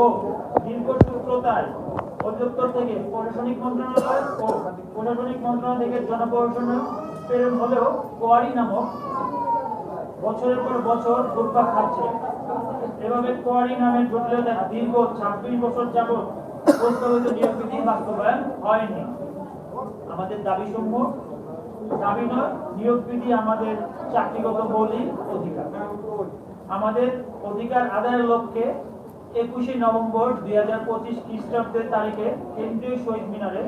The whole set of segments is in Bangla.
ও দীর্ঘসূত্রতায় অধিদপ্তর থেকে প্রশাসনিক মন্ত্রণালয় ও প্রশাসনিক মন্ত্রণালয় থেকে জনপ্রশাসন প্রেরণ হলেও কোয়ারি নামক বছরের পর বছর ঘুরপাক খাচ্ছে। এভাবে কোয়ারি নামের জটিলতা দীর্ঘ ছাব্বিশ বছর যাবৎ প্রস্তাবিত নিয়োগ বাস্তবায়ন হয়নি। আমাদের দাবি সমূহ দাবি নয় নিয়োগ বিধি আমাদের চাকরিগত মৌলিক অধিকার। আমাদের অধিকার আদায়ের লক্ষ্যে একুশে নভেম্বর দুই হাজার পঁচিশ খ্রিস্টাব্দের তারিখে কেন্দ্রীয় শহীদ মিনারে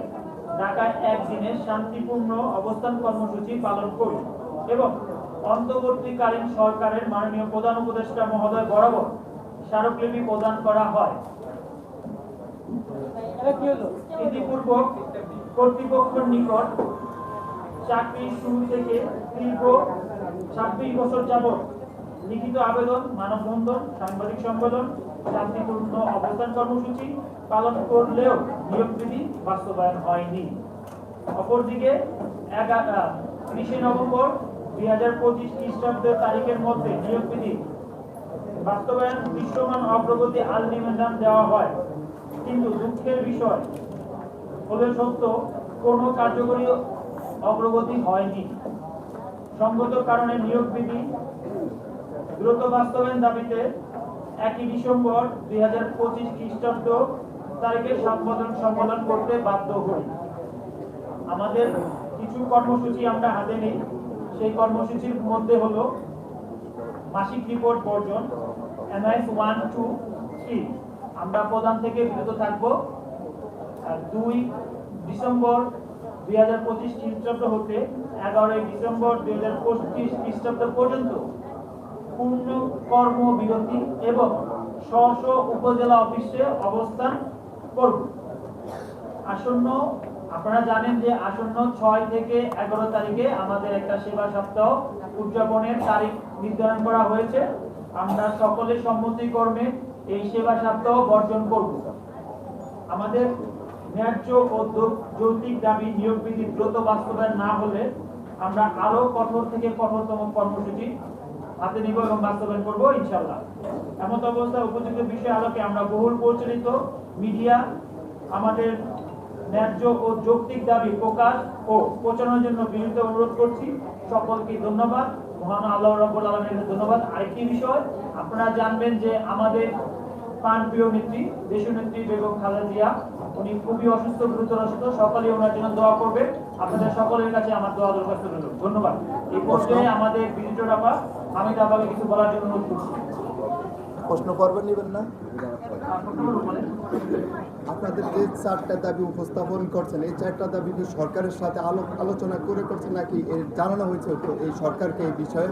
ঢাকায় একদিনে শান্তিপূর্ণ অবস্থান কর্মসূচি পালন করি এবং অন্তর্বর্তীকালীন সরকারের মাননীয় প্রধান উপদেষ্টা মহোদয় বরাবর স্মারকলিপি প্রদান করা হয়। ইতিপূর্বক কর্তৃপক্ষের নিকট চাকরি শুরু থেকে দীর্ঘ ছাব্বিশ বছর যাবৎ লিখিত আবেদন মানববন্ধন সাংবাদিক সম্মেলন, শান্তিপূর্ণ অবস্থান কর্মসূচি পালন করলেও নিয়োগ বিধি বাস্তবায়ন হয়নি। অপরদিকে ত্রিশে নভেম্বর দুই হাজার পঁচিশ খ্রিস্টাব্দের তারিখের মধ্যে নিয়োগ বিধি বাস্তবায়ন দৃশ্যমান অগ্রগতি আল নিবেদন দেওয়া হয়। কিন্তু দুঃখের বিষয় হলে সত্য, কোনো কার্যকরী অগ্রগতি হয়নি। সঙ্গত কারণে নিয়োগ বিধি দ্রুত বাস্তবায়ন দাবিতে একই ডিসেম্বর দুই হাজার পঁচিশ খ্রিস্টাব্দ তারিখে সম্বোধন সম্বোধন করতে বাধ্য হই। আমাদের কিছু কর্মসূচি আমরা হাতে নিই। সেই কর্মসূচির মধ্যে হলো মাসিক রিপোর্ট বর্জন এমআইএস ওয়ান, টু, থ্রি। আমরা প্রধান থেকে বিরত থাকব। দুই ডিসেম্বর দুই হাজার পঁচিশ খ্রিস্টাব্দ হতে এগারোই ডিসেম্বর দুই হাজার পঁচিশ খ্রিস্টাব্দ পর্যন্ত পূর্ণ কর্মবিরতি এবং স্ব উপজেলা অফিসে অবস্থান করব। আসন্ন, আপনারা জানেন যে আসন্ন ছয় থেকে এগারো তারিখে আমাদের একটা সেবা সপ্তাহ উদযাপনের তারিখ নির্ধারণ করা হয়েছে। আমরা সকলের সম্মতিক্রমে এই সেবা সপ্তাহ বর্জন করব। আমাদের ন্যায্য ও যৌ- যৌক্তিক দাবি নিয়োগ বিধি দ্রুত বাস্তবায়ন না হলে আমরা আরও কঠোর থেকে কঠোরতম কর্মসূচি হাতে নিব এবং বাস্তবায়ন করব, ইনশাল্লাহ। এমন অবস্থায় উপযুক্ত বিষয় আলোকে আমরা বহুল প্রচলিত মিডিয়া, আমাদের ন্যায্য ও যৌক্তিক দাবি প্রকাশ ও প্রচারণার জন্য বিনীত অনুরোধ করছি। সকলকে ধন্যবাদ। মহান আল্লাহ রাব্বুল আলামিনের ধন্যবাদ। আরেকটি বিষয়, আপনারা জানবেন যে আমাদের প্রাণপ্রিয় নেত্রী দেশনেত্রী বেগম খালেদা জিয়া, উনি খুবই অসুস্থ, গুরুতর অসুস্থ সকলে ওনার জন্য দোয়া করবে আপনাদের সকলের কাছে আমার দোয়া দরখাস্ত রইল। ধন্যবাদ। এই পর্যায়ে আমাদের বিজিটর আপা আমি আপাকে কিছু বলার জন্য অনুরোধ করছি। প্রশ্ন করবেন নেবেন না? আপনারা বলেন। আপনাদের যে চারটা দাবি উপস্থাপন করছেন এই চারটা দাবি কি সরকারের সাথে আলো আলোচনা করে করছে নাকি? এর জানানো হয়েছে এই সরকারকে এই বিষয়ে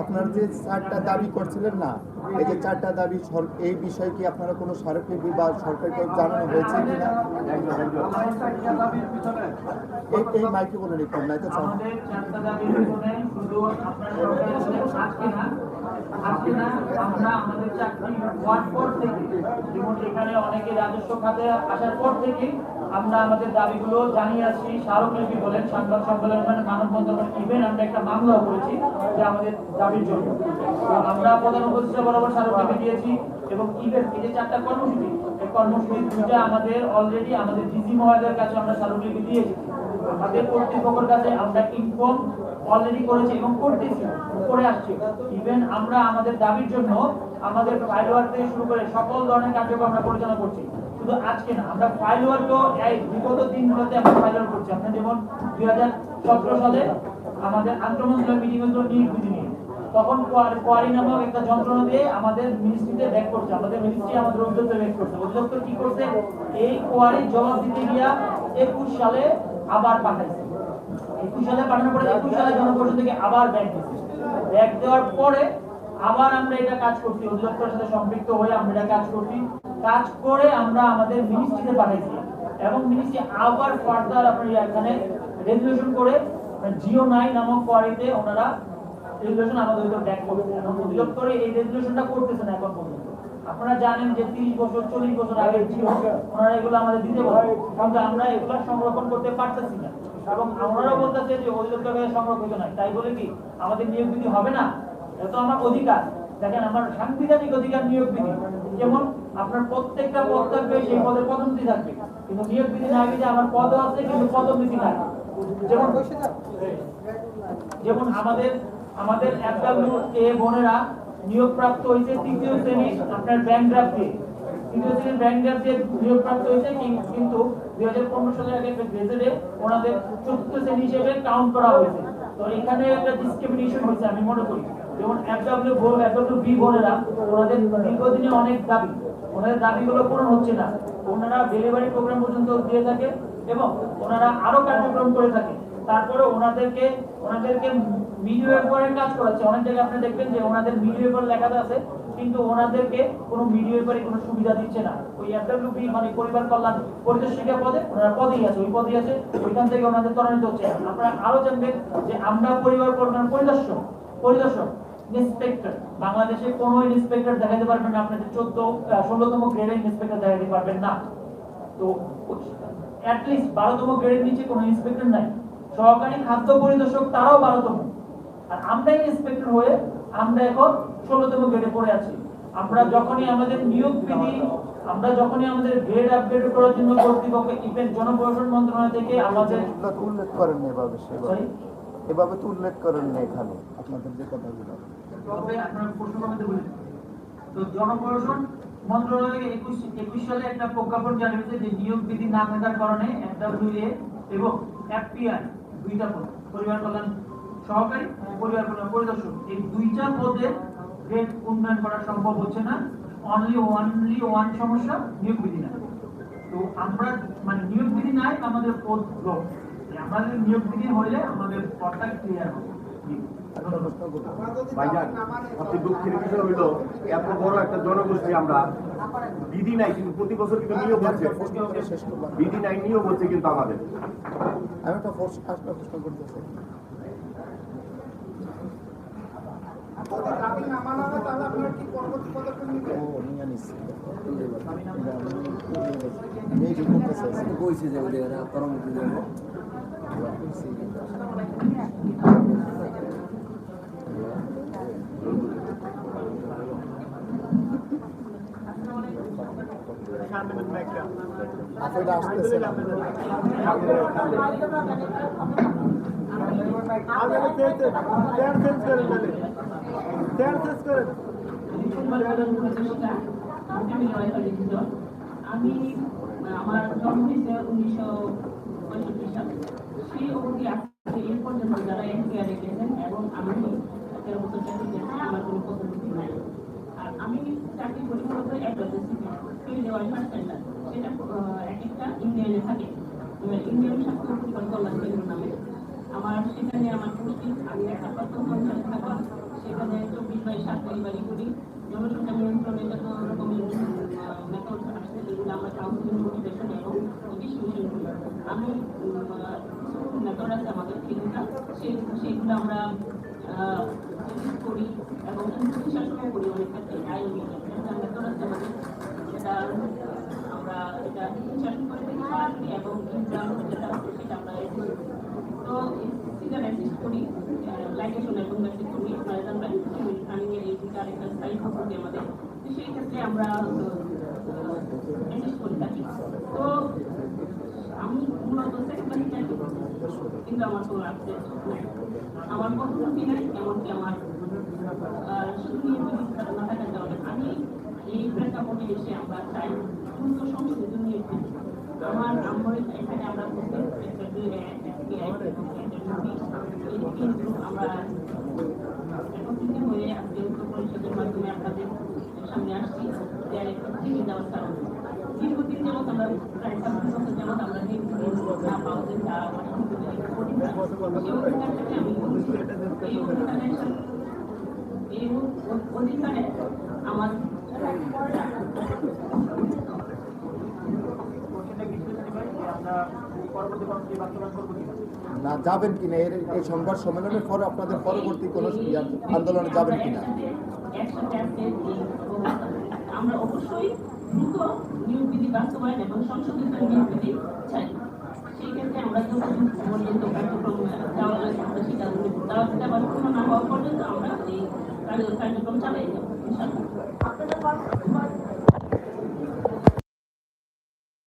আপনার যে চারটা দাবি করছিলেন না, এই যে চারটা দাবি এই বিষয়ে কি আপনারা কোনো স্মারকলিপি বা সরকারকে জানানো হয়েছে কিনা? এই মাইকে বলে আজকে না? না? আমাদের চাকরি থেকে এখানে অনেকে রাজস্ব খাতে আসার পর থেকে আমরা আমাদের দাবিগুলো জানিয়ে আসছি। স্মারকলিপি বলেন, সংবাদ সম্মেলন মানে মানববন্ধন মানে ইভেন আমরা একটা মামলাও করেছি যে আমাদের দাবির জন্য। আমরা প্রধান উপদেষ্টা বরাবর স্মারকলিপি দিয়েছি এবং ইভেন এই যে চারটা কর্মসূচি, এই কর্মসূচি দুইটা আমাদের অলরেডি আমাদের ডিসি মহোদয়ের কাছে আমরা স্মারকলিপি দিয়েছি আমাদের কর্তৃপক্ষের কাছে আমরা ইনফর্ম অলরেডি করেছি এবং করতেছি, করে আসছি। ইভেন আমরা আমাদের দাবির জন্য আমাদের ফাইল ওয়ার্ক থেকে শুরু করে সকল ধরনের কার্যক্রম আমরা পরিচালনা করছি। শুধু আজকে না, আমরা ফাইল ওয়ার্কও এই বিগত দিনগুলোতে আমরা ফাইল ওয়ার্ক করছি। আমরা যেমন দুই হাজার সতেরো সালে আমাদের আন্তঃমন্ত্রণালয় মিটিং হয়েছিল নিয়োগ বিধি নিয়ে তখন কোয়ারি- কোয়ারি নামক একটা যন্ত্রণা দিয়ে আমাদের মিনিস্ট্রিতে ব্যাক করছে। আমাদের মিনিস্ট্রি আমাদের অধিদপ্তর ব্যাক করছে। অধিদপ্তর কি করছে? এই কোয়ারির জবাব দিতে গিয়া একুশ সালে আবার পাঠাইছে। একুশ সালে পাঠানোর পরে একুশ সালে জনপরিষদ থেকে আবার ব্যাক দিচ্ছে ব্যাক দেওয়ার পরে আবার আমরা এটা কাজ করছি। অধিদপ্তরের সাথে সম্পৃক্ত হয়ে আমরা এটা কাজ করছি। কাজ করে আমরা আমাদের মিনিস্ট্রিতে পাঠাইছি। এবং মিনিস্ট্রি আবার ফার্দার আপনার এখানে রেজুলেশন করে জিও নাই নামক কোয়ারিতে ওনারা রেজুলেশন আমাদের উপর ব্যাক করছে এবং অধিদপ্তরে এই রেজুলেশনটা করতেছে না এখন পর্যন্ত। আপনারা জানেন যে তিরিশ বছর, চল্লিশ বছর আগে ছিল ওনারা এগুলো আমাদের দিতে পারে কিন্তু আমরা এগুলো সংরক্ষণ করতে পারতেছি না। এবং ওনারা বলতেছে যে অধিদপ্তর কাছে সংরক্ষিত নাই তাই বলে কি, আমাদের নিয়োগ বিধি হবে না? এটা আমার অধিকার। দেখেন, আমার সাংবিধানিক অধিকার নিয়োগ বিধি। যেমন আপনার প্রত্যেকটা পদ থাকবে, সেই পদের পদোন্নতি থাকবে। কিন্তু নিয়োগ বিধি না যে আমার পদ আছে, কিন্তু পদোন্নতি নাই। যেমন যেমন আমাদের আমাদের এফডব্লিউ এ বোনেরা নিয়োগ প্রাপ্ত হয়েছে তৃতীয় শ্রেণি আপনার ব্যাংক ড্রাফট দিয়ে। তৃতীয় শ্রেণির ব্যাংক ড্রাফট দিয়ে নিয়োগ প্রাপ্ত হয়েছে, কিন- কিন্তু দুই হাজার পনেরো সালের আগে গেজেটে ওনাদের চতুর্থ শ্রেণি হিসেবে কাউন্ট করা হয়েছে। তো এখানে একটা ডিসক্রিমিনেশন হয়েছে, আমি মনে করি। যেমন ওনাদের দীর্ঘদিনে অনেক দাবি। ওনাদের দাবিগুলো পূরণ হচ্ছে না। ওনারা ডেলিভারি প্রোগ্রাম পর্যন্ত দিয়ে থাকে এবং ওনারা কার্যক্রম করে থাকে। তারপরে ওনাদেরকে ওনাদেরকে মিডিওয়েপারের কাজ করাচ্ছে। অনেক জায়গায় আপনি দেখবেন যে ওনাদের মিডিওয়েপার লেখা আছে, কিন্তু ওনাদেরকে কোনো মিডিওয়েপারে কোনো সুবিধা দিচ্ছে না। ওই মানে পরিবার কল্যাণ পরিদর্শিকা পদে ওনারা পদেই আছে। ওই পদেই আছে, ওইখান থেকে ওনাদের ত্বরান্বিত হচ্ছে আপনারা আরও জানবেন যে আমরা পরিবার কল্যাণ পরিদর্শক পরিদর্শক ইন্সপেক্টর বাংলাদেশে কোনো ইন্সপেক্টর দেখাতে পারবেন না আপনাদের চোদ্দ ষোলোতম গ্রেডের ইন্সপেক্টর দেখাতে পারবেন না। তো অ্যাটলিস্ট বারোতম গ্রেডের নিচে কোনো ইন্সপেক্টর নাই। সহকারী খাদ্য পরিদর্শক তারাও বারোতম। আর আমরা ইন্সপেক্টর হয়ে আমরা এখন ষোলোতম গ্রেডে পড়ে আছি। আমরা যখনই আমাদের নিয়োগ বিধি আমরা যখনই আমাদের গ্রেড আপগ্রেড করার জন্য কর্তৃপক্ষ ইভেন জনপ্রশাসন মন্ত্রণালয় থেকে আমাদের উল্লেখ করেন এভাবে? এভাবে তো উল্লেখ করেন না এখানে। আপনাদের যে কথাগুলো। তবে আপনার প্রশ্ন করতে বলি তো জনপ্রশাসন মন্ত্রণালয় একুশ একুশ সালে একটা প্রজ্ঞাপন জারি হয়েছে যে নিয়োগ বিধি না থাকার কারণে এফডব্লিউএ এবং এফপিআই দুইটা পদ পরিবার কল্যাণ সহকারী পরিবার কল্যাণ পরিদর্শক। এই দুইটা পদে গ্রেড উন্নয়ন করা সম্ভব হচ্ছে না। অনলি ওয়ানলি ওয়ান সমস্যা নিয়োগ বিধি না তো আমরা মানে নিয়োগ বিধি নাই আমাদের পদ ব্লক আমাদের নিয়োগ বিধি হলে আমাদের পদটা ক্লিয়ার হবে। ভাইজান সবচেয়ে দুঃখের বিষয় হইল এত বড় একটা জনগোষ্ঠী আমরা বিধি নাই কিন্তু প্রতি বছর কিন্তু নিয়োগ হচ্ছে। বিধি নাই নিয়োগ হচ্ছে কিন্তু আমাদের। আমি একটা প্রশ্ন করতে চাই। কইছে যে ওদের এরা আমি আমার জন্ম হয়েছে উনিশশো পঁয়ষট্টি সালে সেই অবধি আজকে এই পর্যন্ত যারা এনপিআরে গেছেন এবং আমি তেরো বছর চাকরি করেছি আমার কোনো পদ্ধতি নাই। আর আমি চাকরি করি মূলত একটা ফিল্ড ওয়েলফেয়ার সেন্টার সেটা এক একটা ইউনিয়নে থাকে। ইউনিয়ন স্বাস্থ্য পরিবার কল্যাণ কেন্দ্র নামে। আমার সেখানে আমার পোস্টিং আমি একটা প্রথম পঞ্চায়েত থাকা সেখানে চব্বিশ বাই সাত ডেলিভারি করি। জনসংখ্যা নিয়ন্ত্রণে যত রকমের মেথড আছে এগুলো আমরা কাউন্সিলিং মোটিভেশন এবং ডিস্ট্রিবিউশন করি। আমি মেথড আছে আমাদের ক্লিনিকা সেই, সেইগুলো আমরা করি এবং শাসনও করি অনেক ক্ষেত্রে একটা মেথড সেটা আমরা এটা শাসন করে থাকি এবং যেটা আছে সেটা আমরা তো সিজন এবং মেসেজ করি আপনারা আরেকটা স্টাইল সম্পর্কে আমাদের তো সেই ক্ষেত্রে আমরা অ্যাসিস্ট করে থাকি তো আমি মূলত সেকেন্ডারি কিন্তু আমার কোনো আপডেট আমার পদ্ধতি নাই এমনকি আমার শুধু নিয়মিত না আমি এই প্রেক্ষাপটে এসে আমরা চাই, দ্রুত সংশোধিত নিয়োগ দিতে। আমার আমার এখানে আমরা আমরা একত্রিত হয়ে আজকে উত্তর পরিষদের মাধ্যমে আপনাদের সামনে আসছি চিঠি দেওয়ার কারণে দীর্ঘদিন যাবৎ আমরা যাবৎ আমরা দীর্ঘদিন না, পাওয়া যায় না, যাবেন কিনা এর এই সংবাদ সম্মেলনের পরে আপনাদের পরবর্তী কোনো আন্দোলনে যাবেন কিনা। আমরা অবশ্যই দ্রুত নিয়োগ বিধি বাস্তবায়ন এবং সংশোধিত নিয়োগ বিধি চাই আমরা যতদিন পর্যন্ত কার্যক্রম দেওয়া আমরা এই কার্যক্রম চালিয়ে যাব